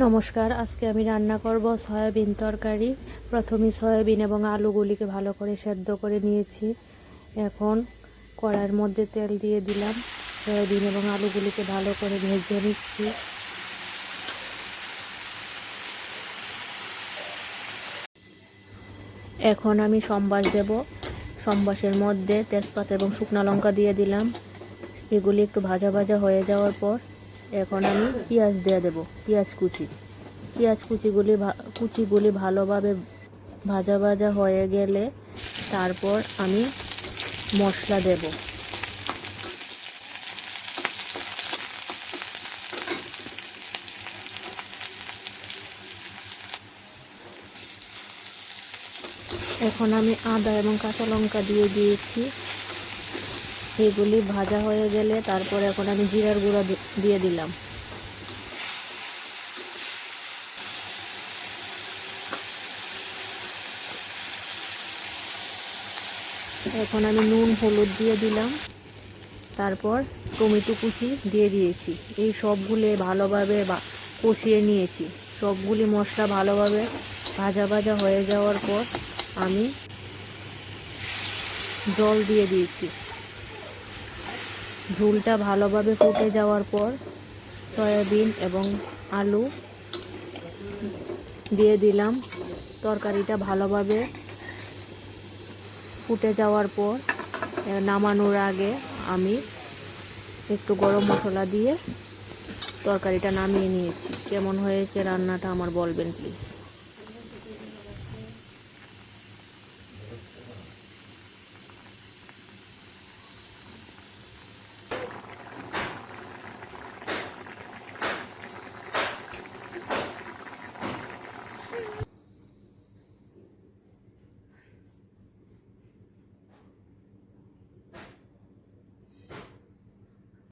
নমস্কার, আজকে আমি রান্না করব সয়াবিন তরকারি। প্রথমে সয়াবিন এবং আলুগুলিকে ভালো করে সেদ্ধ করে নিয়েছি। এখন কড়াইয়ের মধ্যে তেল দিয়ে দিলাম। সয়াবিন এবং আলুগুলিকে ভালো করে ভেজে নিচ্ছি। এখন আমি সম্বাস দেব। সম্বাসের মধ্যে তেজপাতা এবং শুকনো লঙ্কা দিয়ে দিলাম। এগুলি একটু ভাজা ভাজা হয়ে যাওয়ার পর এখন আমি পেঁয়াজ দিয়ে দেব, পেঁয়াজ কুচি। পেঁয়াজ কুচিগুলি কুচিগুলি ভালোভাবে ভাজা ভাজা হয়ে গেলে তারপর আমি মশলা দেব। এখন আমি আদা এবং কাঁচা লঙ্কা দিয়ে দিয়েছি। এগুলি ভাজা হয়ে গেলে তারপর এখন আমি জিরার গুঁড়া দিয়ে দিলাম। এখন আমি নুন, হলুদ দিয়ে দিলাম। তারপর টমেটো কুচি দিয়ে দিয়েছি। এই সবগুলি ভালোভাবে কষিয়ে নিয়েছি। সবগুলি মশলা ভালোভাবে ভাজা ভাজা হয়ে যাওয়ার পর আমি জল দিয়ে দিয়েছি। ঝোলটা ভালোভাবে ফুটে যাওয়ার পর সয়াবিন এবং আলু দিয়ে দিলাম। তরকারিটা ভালোভাবে ফুটে যাওয়ার পর নামানোর আগে আমি একটু গরম মশলা দিয়ে তরকারিটা নামিয়ে নিয়েছি। কেমন হয়েছে রান্নাটা আমার বলবেন প্লিজ